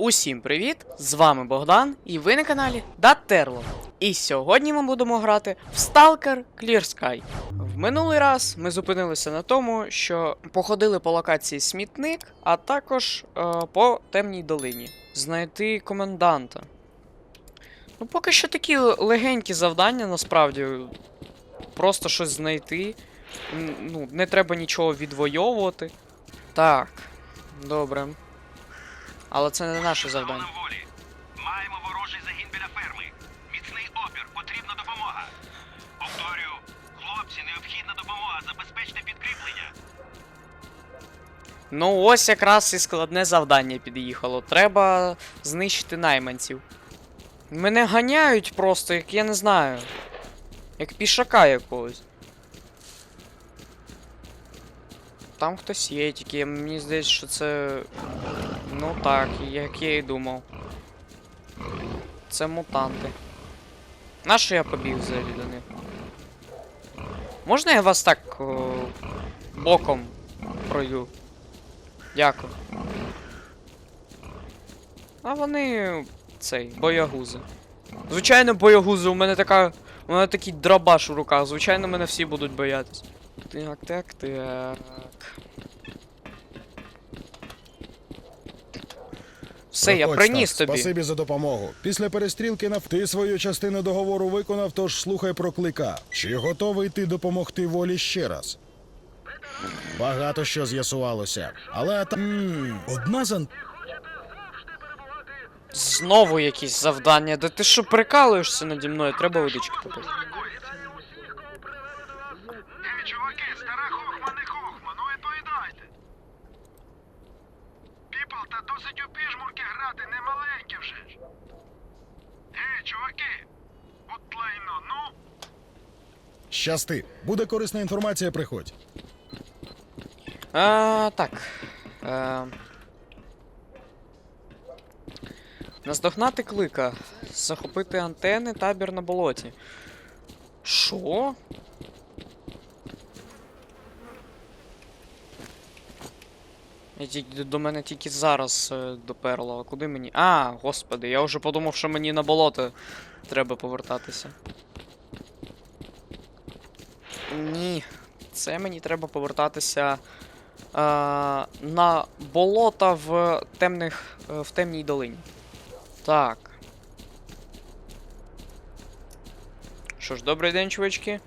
Усім привіт! З вами Богдан, і ви на каналі Датерло. І сьогодні ми будемо грати в Stalker Clear Sky. В минулий раз ми зупинилися на тому, що походили по локації смітник, а також е, по темній долині. Знайти коменданта. Ну, поки що такі легенькі завдання, насправді. Просто щось знайти. Ну, не треба нічого відвоювати. Так, добре. Але це не наше завдання. Маємо ворожий загін біля ферми. Міцний опір, потрібна допомога. Повторюю, хлопці, необхідна допомога, забезпечте підкріплення. Ну, ось якраз і складне завдання під'їхало. Треба знищити найманців. Мене ганяють просто, як я не знаю. Як пішака якогось. Там хтось є, тільки мені здається, що це. Ну так, як я і думав. Це мутанти. Нащо я побіг взагалі до них? Можна я вас так о, боком пройду? Дякую. А вони. цей, боягузи. Звичайно, боягузи, у мене така. У мене такий дробаш у руках, звичайно, мене всі будуть боятись. Так, так, так. Все, я Проходь, приніс Стас. тобі. Спасибі за допомогу. Після перестрілки на ти свою частину договору виконав, тож слухай про клика. Чи готовий ти допомогти волі ще раз? Багато що з'ясувалося, але та М, одна з ан- Знову якісь завдання. Да ти що прикалуєшся наді мною? Треба водички попити. Ей, чуваки, стара хохма, не хохма, ну відповідайте. Піпл, та досить у піжмурки грати, не маленькі вже ж. Ей, чуваки, от лайно, ну. щасти. Буде корисна інформація, приходь. А, так. Е... Наздогнати клика. Захопити антени, табір на болоті. Що? Я до мене тільки зараз е, доперло. А куди мені. А, господи, я вже подумав, що мені на болото треба повертатися. Ні. Це мені треба повертатися е, на болота в темних. е, в темній долині. Так. Що ж, добрий день, чувачки.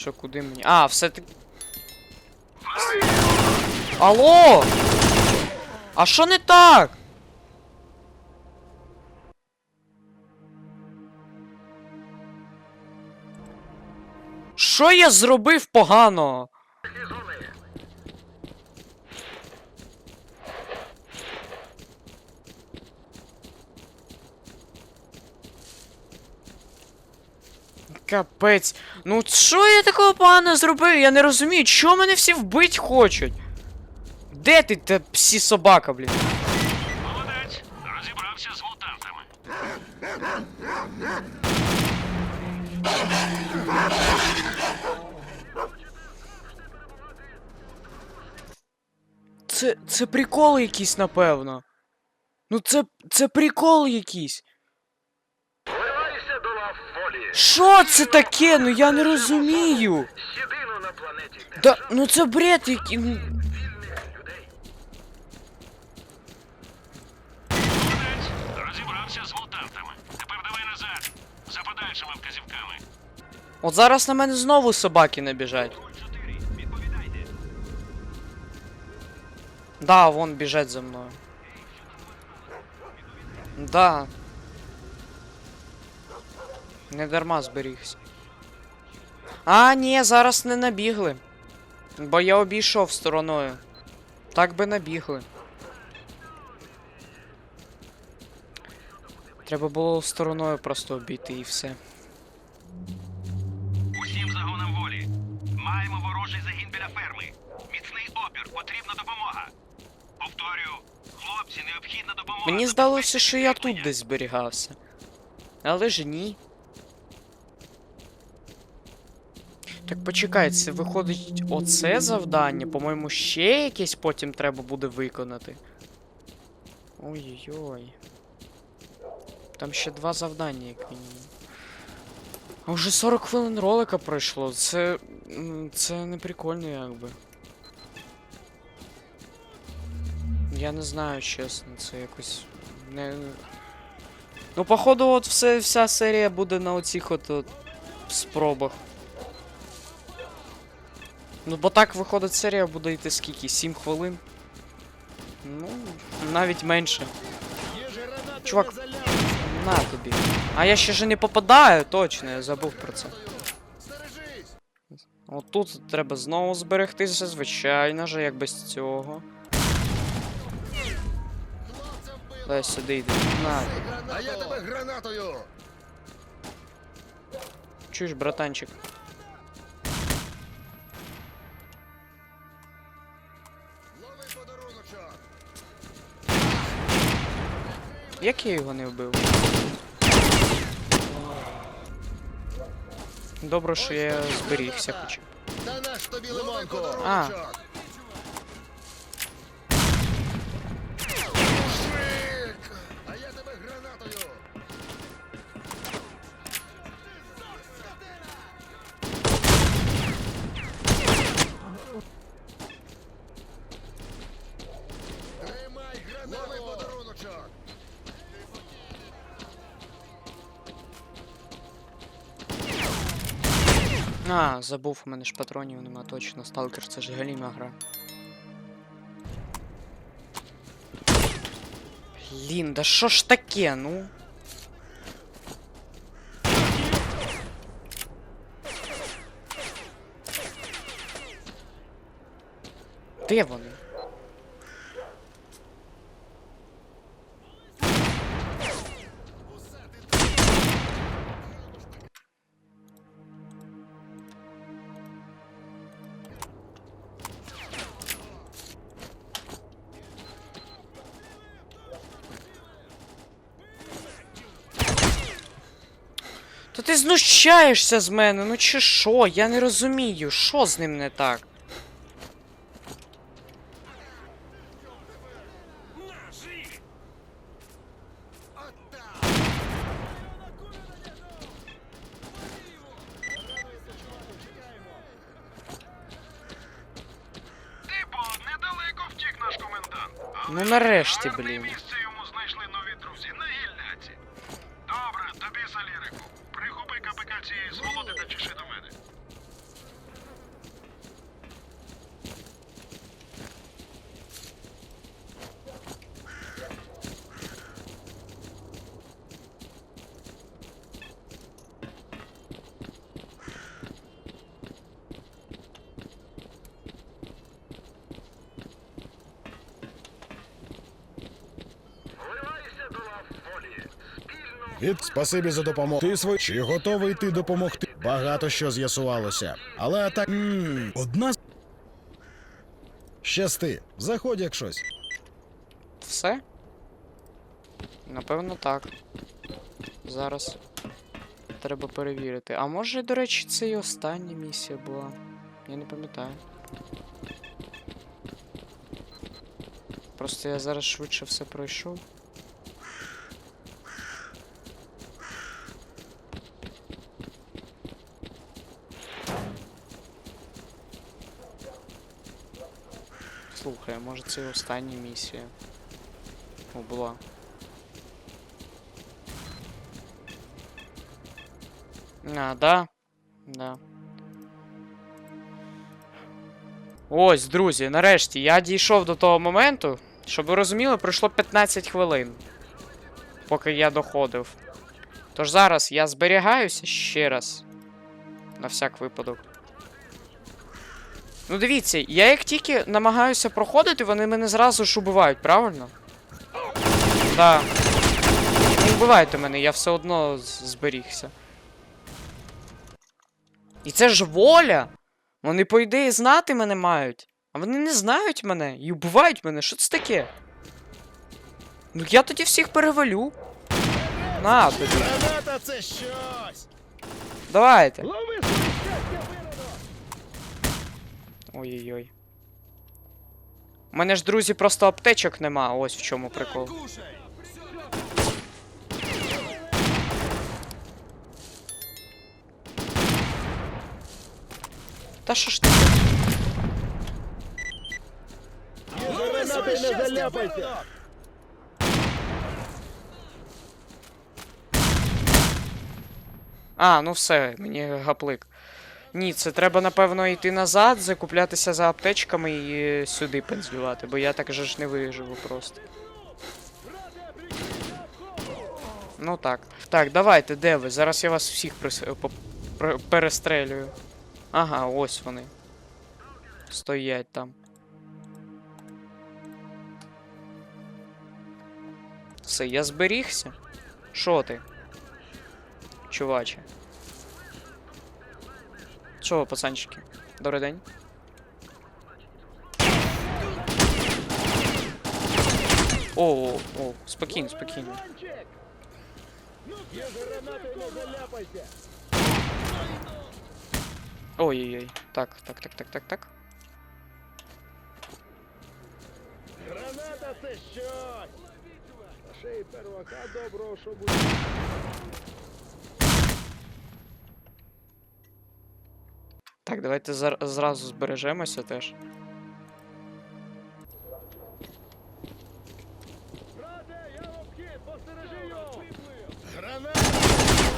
Що, куди мені. А, все таки. Алло! А що не так? Що я зробив погано? Капець. Ну що я такого погано зробив? Я не розумію, чого мене всі вбить хочуть? Де ти, та псі собака, блін? Молодець, розібрався з мутантами. Це. це прикол якийсь, напевно. Ну це. це прикол якийсь. Вливайся до лав волі. Що це таке? Ну я не розумію. Да, ну це бред який. розібрався. От зараз на мене знову собаки набіжать. Да, вон біжать за мною. Да. Не дарма зберігся. А, ні, зараз не набігли. Бо я обійшов стороною. Так би набігли. Треба було стороною просто обійти і все. Усім загонам волі. Маємо ворожий загін біля ферми. Міцний опір, потрібна допомога. Повторюю, хлопці, необхідна допомога. Мені здалося, що я тут десь зберігався. Але ж ні. Так почекай, це виходить оце завдання. По-моєму, ще якесь потім треба буде виконати. Ой-ой-ой. Там ще два завдання, як мінімум. А вже 40 хвилин ролика пройшло. Це. Це не прикольно, якби. Я не знаю, чесно, це якось. Не. Ну, походу, от все, вся серія буде на оцих от, от спробах. Ну, бо так виходить серія буде йти скільки? 7 хвилин? Ну, навіть менше. Чувак, на тобі. А я ще ж не попадаю, точно, я забув про це. От тут треба знову зберегтися, звичайно же, як без цього. Дай сюди йди. На. А я тебе гранатою! Чуєш, братанчик? Як я його не вбив? Добре, що я зберігся хоч. Та наш тобі лимонку! А. А, забув, у мене ж патронів нема точно. Сталкер це ж галіма гра. Блін, да що ж таке, ну? Де вони? Ти знущаєшся з мене, ну чи що? Я не розумію, що з ним не так? Типу. Ну нарешті, блін. місце йому знайшли нові друзі на гілляці. Добре, тобі за лірику. Прихопи КПК цієї сволоти та чеши до мене. Вливайся до лав волі. Спільно Від спасибі за допомогу. Ти свій чи готовий ти допомогти? Багато що з'ясувалося. Але атак. Ммм, одна. з- Щасти. Заходь як щось. Все? Напевно, так. Зараз. Треба перевірити. А може, до речі, це і остання місія була. Я не пам'ятаю. Просто я зараз швидше все пройшов. Слухай, може це остання місія. О, була. А, да? Да. Ось, друзі, нарешті я дійшов до того моменту, щоб ви розуміли, пройшло 15 хвилин, поки я доходив. Тож зараз я зберігаюся ще раз. На всяк випадок. Ну дивіться, я як тільки намагаюся проходити, вони мене зразу ж убивають, правильно? Да. Не вбивайте мене, я все одно зберігся. І це ж воля! Вони, по ідеї, знати мене мають. А вони не знають мене і вбивають мене. Що це таке? Ну я тоді всіх перевалю. На тобі. Граната це щось! Давайте. Ой-ой-ой. У мене ж, друзі, просто аптечок нема, ось в чому прикол. Та що ж ти? Не заляпайте! А, ну все, мені гаплик. Ні, це треба, напевно, йти назад, закуплятися за аптечками і сюди пензлювати, бо я так же ж не виживу просто. Ну так. Так, давайте, де ви? Зараз я вас всіх прис... пр- перестрелюю. Ага, ось вони. Стоять там. Все, я зберігся. Що ти? Чуваче. Чого, пацанчики? Добрий день. О, о, о, спокійно, спокійно. Ой-ой-ой. Так, так, так, так, так, так. Граната це. Так, давайте зразу збережемося теж.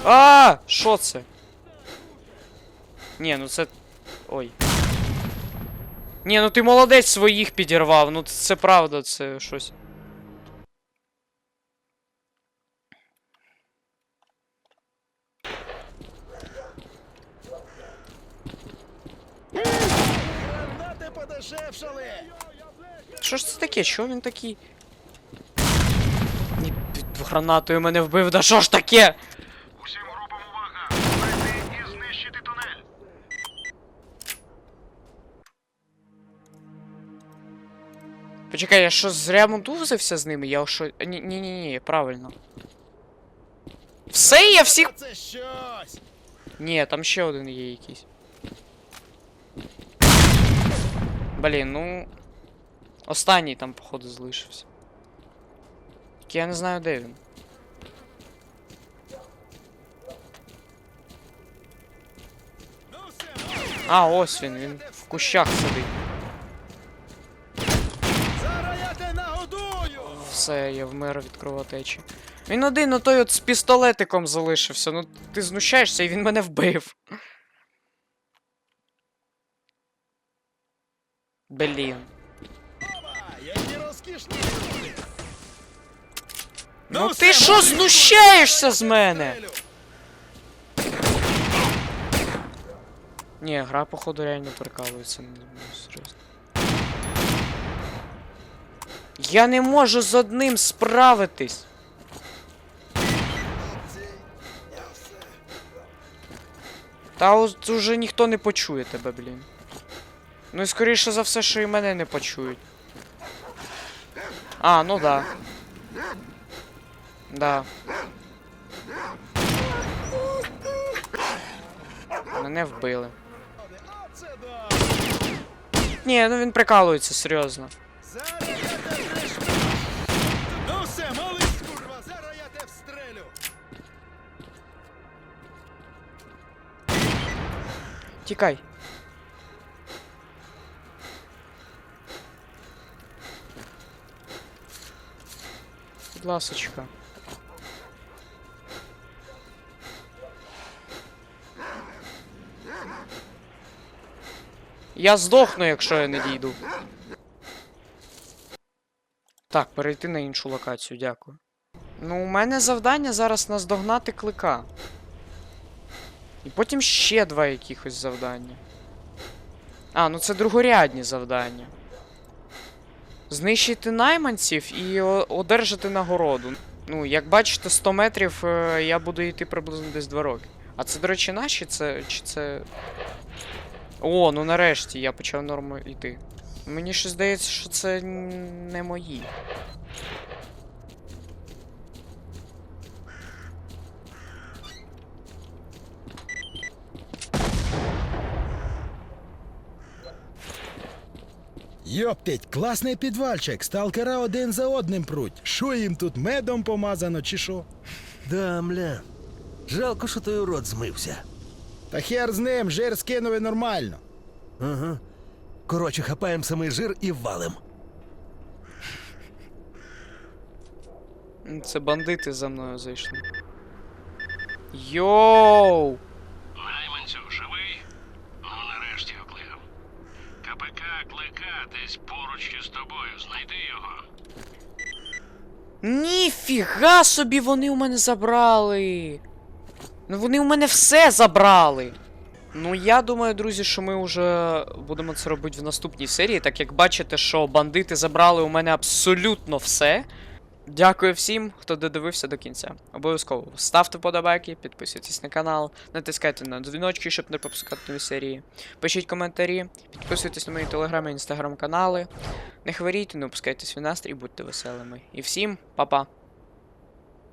А! Що це? Ні, ну це. Ой. Ні, ну ти молодець своїх підірвав. Ну це правда, це щось. Гранати! Що ж це таке? Що він такий? Ні, гранатою мене вбив, да що ж таке? Усім групам увага! Пройти і знищити тунель! Почекай, я що зря мутузився з ними? Я що. Ні, ні, ні, ні, правильно. Все, я всіх. Це щось! Ні, там ще один є якийсь. Блін, ну. Останній там, походу, залишився. Тільки я не знаю, де він. А, ось він, він в кущах сидить. Все, я вмер від кровотечі. Він один, ну той от з пістолетиком залишився. Ну ти знущаєшся і він мене вбив. Блін. Люди! Ну, ти що знущаєшся з мене? Ні, гра, походу, реально прикалується. Ну, серйозно. Я не можу з одним справитись. Та уже ніхто не почує тебе, блін. Ну і скоріше за все, що і мене не почують. А, ну да. Да. Мене вбили. Ні, ну він прикалується, серйозно. Ну все, молись, курва! Зараз я тебе встрелю! Тікай. Ласочка. Я здохну, якщо я не дійду. Так, перейти на іншу локацію, дякую. Ну, у мене завдання зараз наздогнати клика. І потім ще два якихось завдання. А, ну це другорядні завдання. Знищити найманців і одержати нагороду. Ну, як бачите, 100 метрів е, я буду йти приблизно десь 2 роки. А це, до речі, наші, це. чи це. О, ну нарешті я почав норму йти. Мені ще здається, що це не мої. Йоптить, класний підвальчик, сталкера один за одним пруть. Що їм тут медом помазано, чи що? Да, мля. Жалко, що той урод змився. Та хер з ним, жир скинули нормально. Ага. Коротше, хапаємо самий жир і валим. Це бандити за мною зайшли. Йоу! Найманцю, живий? Ну, нарешті окликав. КПК клика десь поруч із тобою. Знайди його. Ніфіга собі вони у мене забрали. Ну вони у мене все забрали. Ну я думаю, друзі, що ми вже будемо це робити в наступній серії, так як бачите, що бандити забрали у мене абсолютно все. Дякую всім, хто додивився до кінця. Обов'язково ставте вподобайки, підписуйтесь на канал, натискайте на дзвіночки, щоб не пропускати нові серії. Пишіть коментарі, підписуйтесь на мої телеграм і інстаграм канали. Не хворійте, не опускайте свій настрій, будьте веселими. І всім па-па!